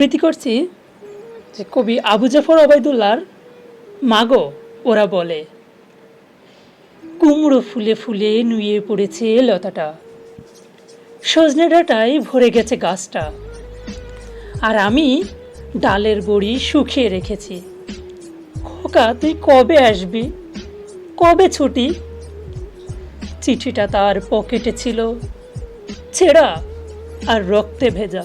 প্রীতি করছি যে কবি আবু জাফর ওবায়দুল্লার মাগো ওরা বলে, কুমড়ো ফুলে ফুলে নুয়ে পড়েছে লতাটা, সজনে ডাঁটায় ভরে গেছে গাছটা, আর আমি ডালের বড়ি শুকিয়ে রেখেছি। খোকা, তুই কবে আসবি? কবে ছুটি? চিঠিটা তার পকেটে ছিল, ছেঁড়া আর রক্তে ভেজা।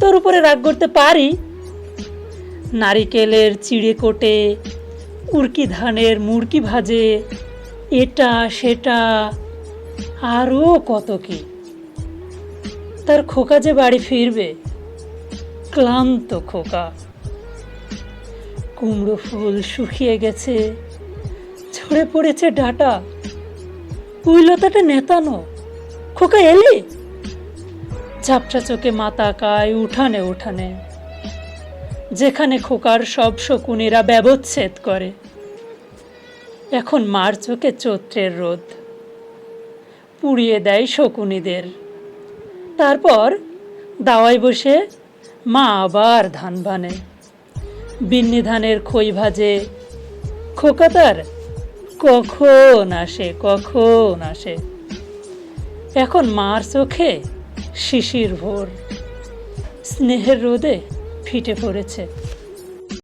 তোর উপরে রাগ করতে পারি? নারিকেলের চিড়ে কোটে, উড়কি ধানের মুড়কি ভাজে, এটা, সেটা আরও কত কি? তার খোকা যে বাড়ি ফিরবে, ক্লান্ত খোকা। কুমড়ো ফুল শুকিয়ে গেছে, ঝরে পড়েছে ডাটা। উইলতাটা নেতানো। খোকা এলি? ঝাপসা চোখে মাথা কায় উঠানে উঠানে। যেখানে খোকার সব শকুনিরা ব্যবচ্ছেদ করে। এখন মার চোখে চৈত্রের রোদ। পুড়িয়ে দেয় শকুনিদের। তারপর দাওয়ায় বসে মা আবার ধান বানে। বিন্নি ধানের খই ভাজে। খোকা তার কখন আসে কখন আসে। এখন মার চোখে শিশির ভোর। স্নেহের রোদে ফিটে পড়েছে।